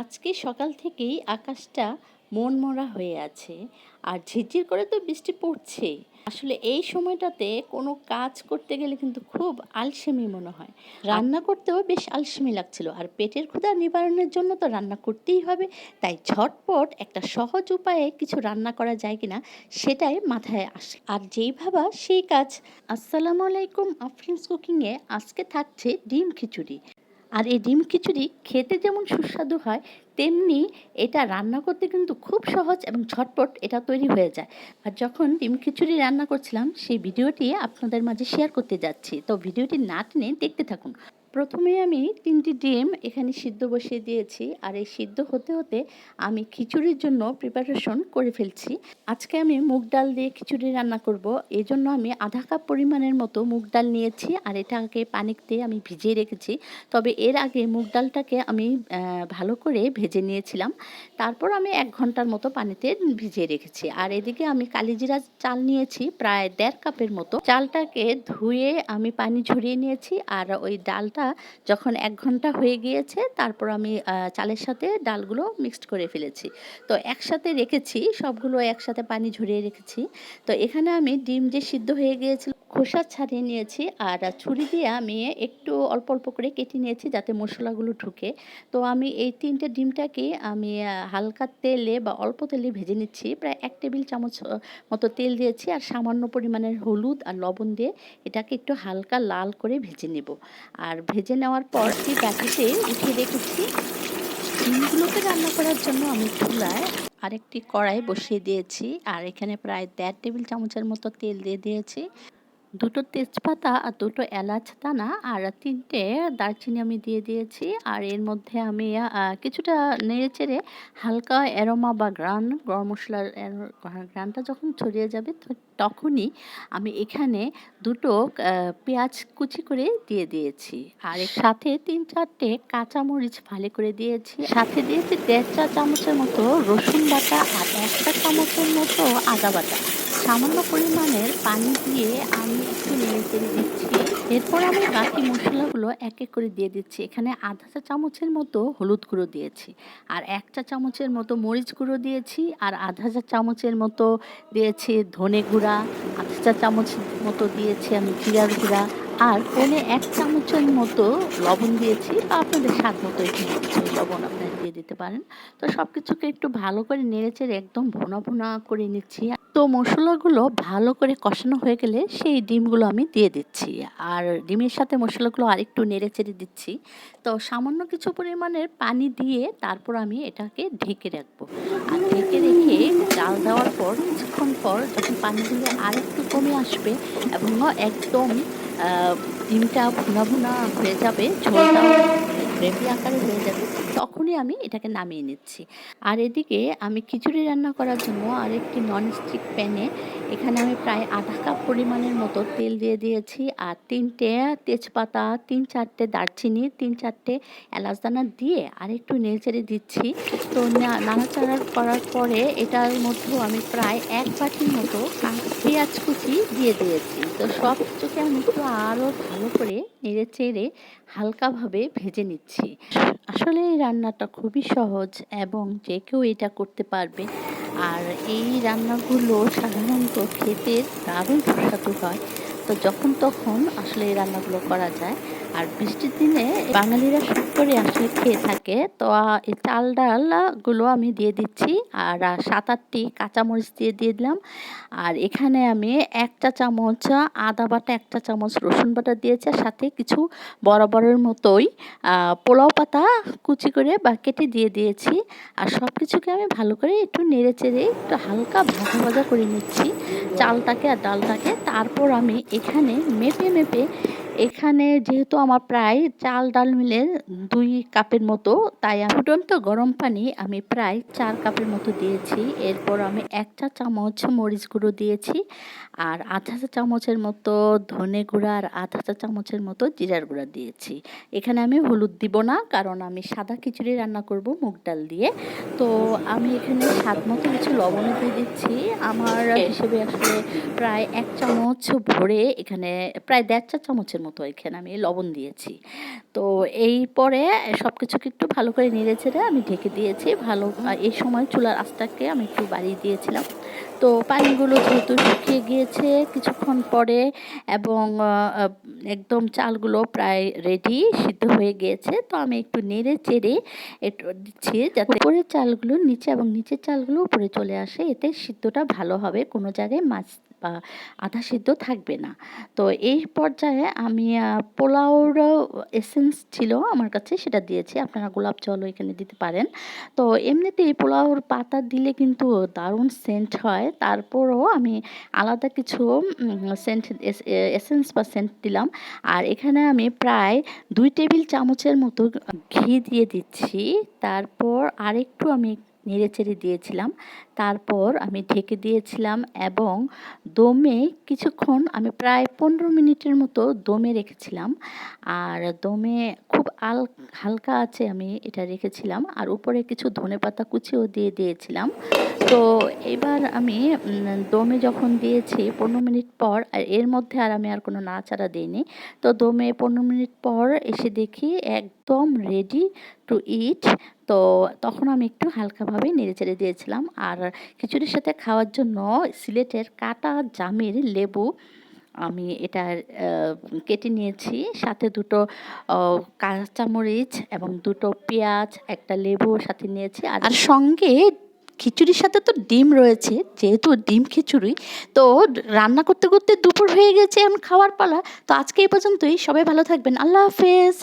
আজকে সকাল থেকেই আকাশটা মনমরা হয়ে আছে আর ঝিরঝির করে তো বৃষ্টি পড়ছেই। আসলে এই সময়টাতে কোনো কাজ করতে গেলে কিন্তু খুব আলসেমি মনে হয়। রান্না করতেও বেশ আলসেমি লাগছিল আর পেটের ক্ষুধা নিবারণের জন্য তো রান্না করতেই হবে। তাই ঝটপট একটা সহজ উপায়ে কিছু রান্না করা যায় কিনা সেটাই মাথায় আসে। আর যেই ভাবা সেই কাজ। আসসালামু আলাইকুম, আফরিন্স কুকিংয়ে আজকে থাকছে ডিম খিচুড়ি। আর এই ডিম খিচুড়ি খেতে যেমন সুস্বাদু হয়, তেমনি এটা রান্না করতে কিন্তু খুব সহজ এবং ঝটপট এটা তৈরি হয়ে যায়। আর যখন ডিম খিচুড়ি রান্না করছিলাম, সেই ভিডিওটি আপনাদের মাঝে শেয়ার করতে যাচ্ছি। তো ভিডিওটি না টেনে দেখতে থাকুন। প্রথমে আমি তিনটি ডিম এখানে সিদ্ধ বসিয়ে দিয়েছি আর এই সিদ্ধ হতে হতে আমি খিচুড়ির জন্য প্রিপারেশন করে ফেলছি। আজকে আমি মুগ ডাল দিয়ে খিচুড়ি রান্না করব। এই জন্য আমি আধা কাপ পরিমাণের মতো মুগ ডাল নিয়েছি আর এটাকে পানিতে আমি ভিজিয়ে রেখেছি। তবে এর আগে মুগ ডালটাকে আমি ভালো করে ভেজে নিয়েছিলাম। তারপর আমি এক ঘণ্টার মতো পানিতে ভিজিয়ে রেখেছি। আর এদিকে আমি কালিজিরা চাল নিয়েছি, প্রায় দেড় কাপের মতো। চালটাকে ধুয়ে আমি পানি ঝরিয়ে নিয়েছি আর ওই ডালটা যখন এক ঘণ্টা হয়ে গিয়েছে, তারপর আমি চালের সাথে ডালগুলো মিক্সড করে ফেলেছি। তো একসাথে রেখেছি, সবগুলো একসাথে পানি ঝরিয়ে রেখেছি। তো এখানে আমি ডিম যে সিদ্ধ হয়ে গিয়েছিল খোসা ছাড়িয়ে নিয়েছি আর ছুরি দিয়ে আমি একটু অল্প অল্প করে কেটে নিয়েছি যাতে মশলাগুলো ঢুকে। তো আমি এই তিনটে ডিমটাকে আমি হালকা তেলে বা অল্প তেলে ভেজে নিচ্ছি। প্রায় এক টেবিল চামচ মতো তেল দিয়েছি আর সামান্য পরিমাণের হলুদ আর লবণ দিয়ে এটাকে একটু হালকা লাল করে ভেজে নেব। আর ভেজে নেওয়ার পর সেই বাটিতে উঠিয়ে রেখেছি। ডিমগুলোকে রান্না করার জন্য আমি চুলায় আরেকটি কড়াই বসিয়ে দিয়েছি। আর এখানে প্রায় দেড় টেবিল চামচের মতো তেল দিয়ে দিয়েছি। দুটো তেজপাতা আর দুটো এলাচ দানা আর তিনটে দারচিনি আমি দিয়ে দিয়েছি। আর এর মধ্যে আমি কিছুটা নেড়ে চেড়ে হালকা অ্যারোমা বা গ্রান গরম মশলার গ্রানটা যখন ছড়িয়ে যাবে তখনই আমি এখানে দুটো পেঁয়াজ কুচি করে দিয়ে দিয়েছি। আর সাথে তিন চারটে কাঁচামরিচ ফালি করে দিয়েছি। সাথে দিয়েছি দেড় চা চামচের মতো রসুন বাটা আর একটা চামচের মতো আদা বাটা। সামান্য পরিমাণের পানি দিয়ে আমি একটু নেড়ে চেড়ে দিচ্ছি। এরপর আমি বাকি মশলাগুলো এক এক করে দিয়ে দিচ্ছি। এখানে আধা চা চামচের মতো হলুদ গুঁড়ো দিয়েছি আর এক চা চামচের মতো মরিচ গুঁড়ো দিয়েছি আর আধা চা চামচের মতো দিয়েছি ধনে গুঁড়া। আধা চা চামচ মতো দিয়েছি আমি জিরার গুঁড়া আর কোনে এক চামচের মতো লবণ দিয়েছি, বা আপনাদের স্বাদ মতো কিছু লবণ আপনারা দিয়ে দিতে পারেন। তো সব কিছুকে একটু ভালো করে নেড়ে চেড়ে একদম ভোনা ভোনা করে নিচ্ছি। তো মশলাগুলো ভালো করে কষানো হয়ে গেলে সেই ডিমগুলো আমি দিয়ে দিচ্ছি। আর ডিমের সাথে মশলাগুলো আরেকটু নেড়ে চেড়ে দিচ্ছি। তো সামান্য কিছু পরিমাণের পানি দিয়ে তারপর আমি এটাকে ঢেকে রাখব। আর ঢেকে রেখে ডাল দেওয়ার পর, কিছুক্ষণ পর যখন পানিগুলো আরেকটু কমে আসবে এবং একদম ডিমটা ভুনা ভুনা হয়ে যাবে ঝোলটা গ্রেভি আকারে হয়ে যাবে। তখনই আমি এটাকে নামিয়ে নিচ্ছি। আর এদিকে আমি খিচুড়ি রান্না করার জন্য আরেকটি ননস্টিক প্যানে এখানে আমি প্রায় আধা কাপ পরিমাণের মতো তেল দিয়ে দিয়েছি আর তিনটে তেজপাতা, তিন চারটে দারচিনি, তিন চারটে এলাচ দানা দিয়ে আর একটু নেড়েচেড়ে দিচ্ছি। তো নাড়াচাড়া করার পরে এটার মধ্যেও আমি প্রায় এক বাটির মতো পেঁয়াজ কুচি দিয়ে দিয়েছি। তো সব কিছুকে আমি একটু আরও ভালো করে নেড়ে চেড়ে হালকাভাবে ভেজে নিচ্ছি। আসলে রান্নাটা খুবই সহজ এবং যে কেউ এটা করতে পারবে। আর এই রান্নাগুলো সাধারণত খেতে দারুণ সুস্বাদু হয়। তো যখন তখন আসলে এই রান্নাগুলো করা যায়। আর বৃষ্টির দিনে বাঙালিরা শুট করে আসলে খেয়ে থাকে। তো এই চাল ডালগুলো আমি দিয়ে দিচ্ছি আর সাত আটটি কাঁচামরিচ দিয়ে দিয়ে দিলাম। আর এখানে আমি একটা চামচ আদা বাটা, একটা চামচ রসুন বাটা দিয়েছি আর সাথে কিছু বরাবরের মতোই পোলাও পাতা কুচি করে বা কেটে দিয়ে দিয়েছি। আর সব কিছুকে আমি ভালো করে একটু নেড়ে চেড়ে একটু হালকা ভাজা ভাজা করে নিচ্ছি চালটাকে আর ডালটাকে। তারপর আমি এখানে মেপে মেপে এখানে যেহেতু আমার প্রায় চাল ডাল মিলে দুই কাপের মতো তাই ফুটন্ত গরম পানি আমি প্রায় চার কাপের মতো দিয়েছি। এরপর আমি এক চা চামচ মরিচ গুঁড়ো দিয়েছি আর আধা চা চামচের মতো ধনে গুঁড়া আর আধা চা চামচের মতো জিরার গুঁড়া দিয়েছি। এখানে আমি হলুদ দিব না কারণ আমি সাদা খিচুড়ি রান্না করব মুগ ডাল দিয়ে। তো আমি এখানে স্বাদ মতো কিছু লবণ দিয়ে দিচ্ছি। আমার হিসেবে আসলে প্রায় এক চামচ ভরে এখানে প্রায় দেড় চা চামচের মতো এখানে আমি লবণ দিয়েছি। তো এই পরে সব কিছুকে একটু ভালো করে নেড়ে চেড়ে আমি ঢেকে দিয়েছি। ভালো এই সময় চুলার আঁচটাকে আমি একটু বাড়িয়ে দিয়েছিলাম। তো পানিগুলো যেহেতু শুকিয়ে গিয়েছে কিছুক্ষণ পরে এবং একদম চালগুলো প্রায় রেডি সিদ্ধ হয়ে গিয়েছে, তো আমি একটু নেড়ে চেড়ে একটু দিচ্ছি যাতে উপরের চালগুলো নিচে এবং নিচের চালগুলো উপরে চলে আসে। এতে সিদ্ধটা ভালো হবে। কোনো জায়গায় মাছ বা আধা সিদ্ধ থাকবে না। তো এই পর্যায়ে আমি পোলাওর এসেন্স ছিল আমার কাছে, সেটা দিয়েছি। আপনারা গোলাপ জলও এখানে দিতে পারেন। তো এমনিতেই পোলাওর পাতা দিলে কিন্তু দারুণ সেন্ট হয়। তারপরও আমি আলাদা কিছু সেন্ট এসেন্স বা সেন্ট দিলাম। আর এখানে আমি প্রায় দুই টেবিল চামচের মতো ঘি দিয়ে দিচ্ছি। তারপর আরেকটু আমি নেড়ে চেড়ে দিয়েছিলাম। তারপর আমি ঢেকে দিয়েছিলাম এবং দমে কিছুক্ষণ আমি প্রায় পনেরো মিনিটের মতো দমে রেখেছিলাম। আর দমে খুব আল, হালকা আছে আমি এটা রেখেছিলাম। আর উপরে কিছু ধনেপাতা কুচিও দিয়ে দিয়েছিলাম। তো এবার আমি দমে যখন দিয়েছি পনেরো মিনিট পর এর মধ্যে আর আমি আর কোনো নাড়াচাড়া দিইনি। তো দমে পনেরো মিনিট পর এসে দেখি একদম রেডি টু ইট তো তখন আমি একটু হালকাভাবে নেড়ে চেড়ে দিয়েছিলাম। আর খিচুড়ির সাথে খাওয়ার জন্য সিলেটের কাটা জামের লেবু আমি এটা কেটে নিয়েছি। সাথে দুটো কাঁচামরিচ এবং দুটো পেঁয়াজ, একটা লেবু সাথে নিয়েছি। আর আর সঙ্গে খিচুড়ির সাথে তো ডিম রয়েছে, যেহেতু ডিম খিচুড়ি। তো রান্না করতে করতে দুপুর হয়ে গেছে, এখন খাওয়ার পালা। তো আজকে এই পর্যন্তই। সবাই ভালো থাকবেন। আল্লাহ হাফেজ।